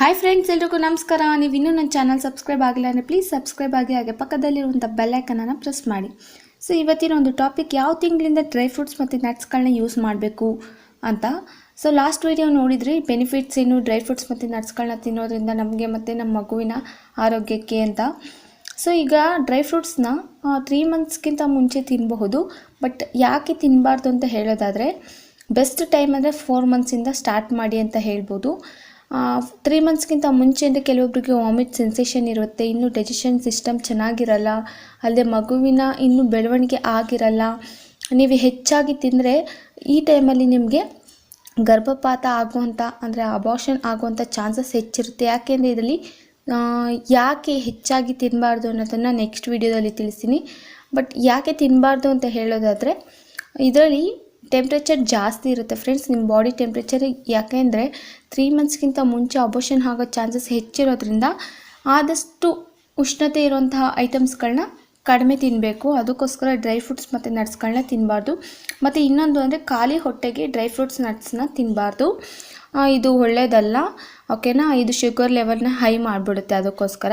Hi friends ಎಲ್ರಿಗೂ ನಮಸ್ಕಾರ. ನೀವು ಇನ್ನೂ ನನ್ನ ಚಾನಲ್ ಸಬ್ಸ್ಕ್ರೈಬ್ ಆಗಿಲ್ಲ ಅಂದರೆ ಪ್ಲೀಸ್ ಸಬ್ಸ್ಕ್ರೈಬ್ ಆಗಿ ಹಾಗೆ ಪಕ್ಕದಲ್ಲಿರುವಂಥ ಬೆಲ್ಲೈಕನನ್ನು ಪ್ರೆಸ್ ಮಾಡಿ. ಸೊ ಇವತ್ತಿನ ಒಂದು ಟಾಪಿಕ್ ಯಾವ ತಿಂಗಳಿಂದ ಡ್ರೈ ಫ್ರೂಟ್ಸ್ ಮತ್ತು ನಟ್ಸ್ಗಳನ್ನ ಯೂಸ್ ಮಾಡಬೇಕು ಅಂತ. ಸೊ ಲಾಸ್ಟ್ ವೀಡಿಯೋ ನೋಡಿದ್ರಿ ಬೆನಿಫಿಟ್ಸ್ ಏನು ಡ್ರೈ ಫ್ರೂಟ್ಸ್ ಮತ್ತು ನಟ್ಸ್ಗಳನ್ನ ತಿನ್ನೋದ್ರಿಂದ ನಮಗೆ ಮತ್ತು ನಮ್ಮ ಮಗುವಿನ ಆರೋಗ್ಯಕ್ಕೆ ಅಂತ. ಸೊ ಈಗ ಡ್ರೈ ಫ್ರೂಟ್ಸ್ನ ತ್ರೀ ಮಂತ್ಸ್ಗಿಂತ ಮುಂಚೆ ತಿನ್ನಬಹುದು ಬಟ್ ಯಾಕೆ ತಿನ್ನಬಾರ್ದು ಅಂತ ಹೇಳೋದಾದರೆ ಬೆಸ್ಟ್ ಟೈಮ್ ಅಂದರೆ ಫೋರ್ ಮಂತ್ಸಿಂದ ಸ್ಟಾರ್ಟ್ ಮಾಡಿ ಅಂತ ಹೇಳ್ಬೋದು. ತ್ರೀ ಮಂತ್ಸ್ಗಿಂತ ಮುಂಚೆಯಿಂದ ಕೆಲವೊಬ್ಬರಿಗೆ ವಾಮಿಟ್ ಸೆನ್ಸೇಷನ್ ಇರುತ್ತೆ, ಇನ್ನು ಡೈಜೆಷನ್ ಸಿಸ್ಟಮ್ ಚೆನ್ನಾಗಿರಲ್ಲ ಅಲ್ಲದೆ ಮಗುವಿನ ಇನ್ನೂ ಬೆಳವಣಿಗೆ ಆಗಿರಲ್ಲ. ನೀವು ಹೆಚ್ಚಾಗಿ ತಿಂದರೆ ಈ ಟೈಮಲ್ಲಿ ನಿಮಗೆ ಗರ್ಭಪಾತ ಆಗುವಂಥ ಅಂದರೆ ಅಬಾರ್ಷನ್ ಆಗುವಂಥ ಚಾನ್ಸಸ್ ಹೆಚ್ಚಿರುತ್ತೆ. ಯಾಕೆಂದರೆ ಇದರಲ್ಲಿ ಯಾಕೆ ಹೆಚ್ಚಾಗಿ ತಿನ್ನಬಾರ್ದು ಅನ್ನೋದನ್ನು ನೆಕ್ಸ್ಟ್ ವಿಡಿಯೋದಲ್ಲಿ ತಿಳಿಸ್ತೀನಿ. ಬಟ್ ಯಾಕೆ ತಿನ್ನಬಾರ್ದು ಅಂತ ಹೇಳೋದಾದರೆ, ಇದರಲ್ಲಿ ಟೆಂಪ್ರೇಚರ್ ಜಾಸ್ತಿ ಇರುತ್ತೆ ಫ್ರೆಂಡ್ಸ್ ನಿಮ್ಮ ಬಾಡಿ ಟೆಂಪ್ರೇಚರ್ ಯಾಕೆಂದರೆ ತ್ರೀ ಮಂತ್ಸ್ಗಿಂತ ಮುಂಚೆ ಅಬೋಷನ್ ಆಗೋ ಚಾನ್ಸಸ್ ಹೆಚ್ಚಿರೋದ್ರಿಂದ ಆದಷ್ಟು ಉಷ್ಣತೆ ಇರುವಂತಹ ಐಟಮ್ಸ್ಗಳನ್ನ ಕಡಿಮೆ ತಿನ್ನಬೇಕು ಅದಕ್ಕೋಸ್ಕರ ಡ್ರೈ ಫ್ರೂಟ್ಸ್ ಮತ್ತು ನಟ್ಸ್ಗಳನ್ನ ತಿನ್ನಬಾರ್ದು ಮತ್ತು ಇನ್ನೊಂದು ಅಂದರೆ ಖಾಲಿ ಹೊಟ್ಟೆಗೆ ಡ್ರೈ ಫ್ರೂಟ್ಸ್ ನಟ್ಸ್ನ ತಿನ್ನಬಾರ್ದು ಇದು ಒಳ್ಳೆಯದಲ್ಲ ಓಕೆನಾ ಇದು ಶುಗರ್ ಲೆವೆಲ್ನ ಹೈ ಮಾಡಿಬಿಡುತ್ತೆ ಅದಕ್ಕೋಸ್ಕರ.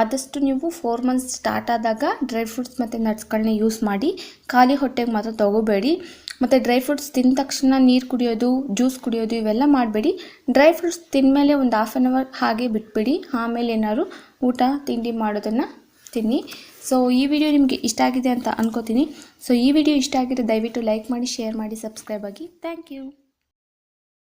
ಆದಷ್ಟು ನೀವು ಫೋರ್ ಮಂತ್ಸ್ ಸ್ಟಾರ್ಟ್ ಆದಾಗ ಡ್ರೈ ಫ್ರೂಟ್ಸ್ ಮತ್ತು ನಟ್ಸ್ಗಳನ್ನ ಯೂಸ್ ಮಾಡಿ, ಖಾಲಿ ಹೊಟ್ಟೆಗೆ ಮಾತ್ರ ತೊಗೋಬೇಡಿ. ಮತ್ತು ಡ್ರೈ ಫ್ರೂಟ್ಸ್ ತಿಂದ ತಕ್ಷಣ ನೀರು ಕುಡಿಯೋದು ಜ್ಯೂಸ್ ಕುಡಿಯೋದು ಇವೆಲ್ಲ ಮಾಡಬೇಡಿ. ಡ್ರೈ ಫ್ರೂಟ್ಸ್ ತಿಂದಮೇಲೆ ಒಂದು ಹಾಫ್ ಆನ್ ಅವರ್ ಹಾಗೆ ಬಿಟ್ಬಿಡಿ. ಆಮೇಲೆ ಏನಾದ್ರು ಊಟ, ತಿಂಡಿ ಮಾಡೋದನ್ನು ತಿನ್ನಿ ಸೊ ಈ ವಿಡಿಯೋ ನಿಮಗೆ ಇಷ್ಟ ಆಗಿದೆ ಅಂತ ಅನ್ಕೋತೀನಿ. ಸೊ ಈ ವಿಡಿಯೋ ಇಷ್ಟ ಆಗಿದ್ರೆ ದಯವಿಟ್ಟು ಲೈಕ್ ಮಾಡಿ ಶೇರ್ ಮಾಡಿ ಸಬ್ಸ್ಕ್ರೈಬ್ ಆಗಿ. Thank you